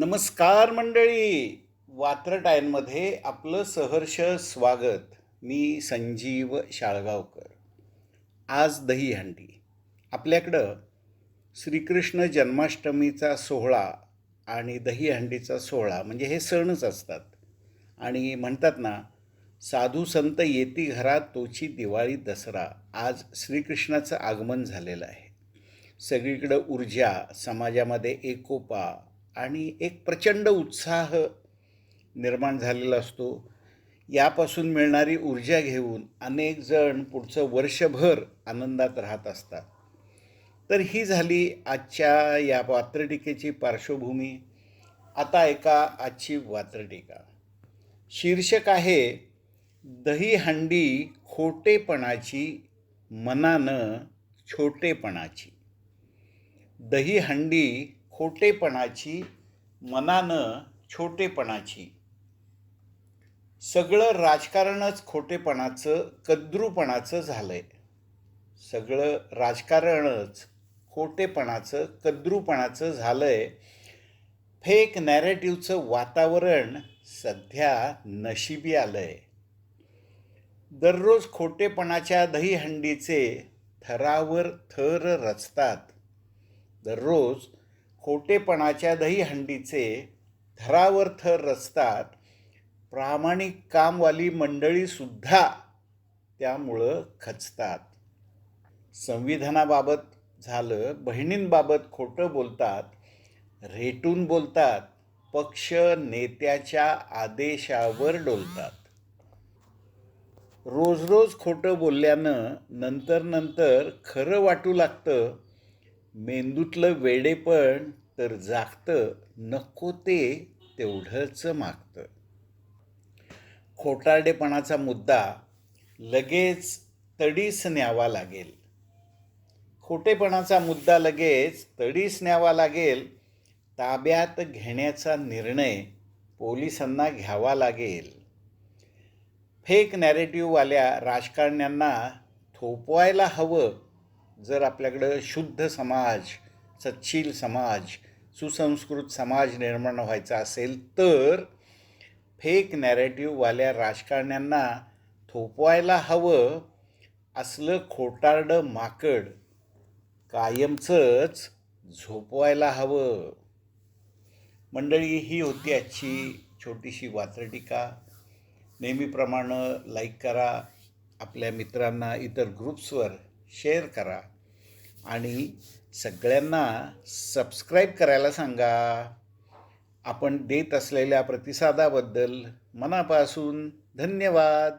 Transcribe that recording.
नमस्कार मंडळी. वात्रटायनमध्ये आपलं सहर्ष स्वागत. मी संजीव शाळगावकर. आज दहीहंडी आपल्याकडं श्रीकृष्ण जन्माष्टमीचा सोहळा आणि दहीहंडीचा सोहळा म्हणजे हे सणच असतात. आणि म्हणतात ना साधू संत येती घरात तोची दिवाळी दसरा आज श्रीकृष्णाचं आगमन झालेलं आहे. सगळीकडं ऊर्जा समाजामध्ये एकोपा आणि एक प्रचंड उत्साह निर्माण झालेला असतो. यापासून मिळणारी ऊर्जा घेऊन अनेक जण पुढचं वर्षभर आनंदात राहत असतात. तर ही झाली आजच्या या वात्रटिकेची पार्श्वभूमी. आता ऐका आजची वात्रटिका. शीर्षक आहे दहीहंडी खोटेपणाची मनानं छोटेपणाची. दहीहंडी खोटेपणाची मनानं छोटेपणाची. सगळं राजकारणच खोटेपणाचं कद्रूपणाचं झालं आहे सगळं राजकारणच खोटेपणाचं कद्रूपणाचं झालं आहे फेक नॅरेटिव्हचं वातावरण सध्या नशिबी आलं आहे दररोज खोटेपणाच्या दहीहंडीचे थरावर थर रचतात. दररोज खोटेपणाच्या दहीहंडीचे थरावर थर रचतात. प्रामाणिक कामवाली मंडळीसुद्धा त्यामुळं खचतात. संविधानाबाबत झालं बहिणींबाबत खोटं बोलतात रेटून बोलतात पक्ष नेत्याच्या आदेशावर डोलतात. रोज रोज खोटं बोलल्यानं नंतर नंतर खरं वाटू लागतं मेंदूतलं वेडेपण तर जागतं नको ते तेवढंच मागतं. खोटारडेपणाचा मुद्दा लगेच तडीस न्यावा लागेल. खोटेपणाचा मुद्दा लगेच तडीस न्यावा लागेल. ताब्यात घेण्याचा निर्णय पोलिसांना घ्यावा लागेल. फेक नॅरेटिव्हवाल्या राजकारण्यांना थोपवायला हवं. जर आपल्याकडं शुद्ध समाज सच्छील समाज सुसंस्कृत समाज निर्माण व्हायचा असेल तर फेक नॅरेटिव्हवाल्या राजकारण्यांना थोपवायला हवं असलं खोटारडं माकड कायमचंच झोपवायला हवं. मंडळी ही होती आजची छोटीशी वात्रटिका. नेहमीप्रमाणे लाईक करा. आपल्या मित्रांना इतर ग्रुप्सवर शेअर करा. आणि सगळ्यांना सबस्क्राईब करायला सांगा. आपण देत असलेल्या प्रतिसादाबद्दल मनापासून धन्यवाद.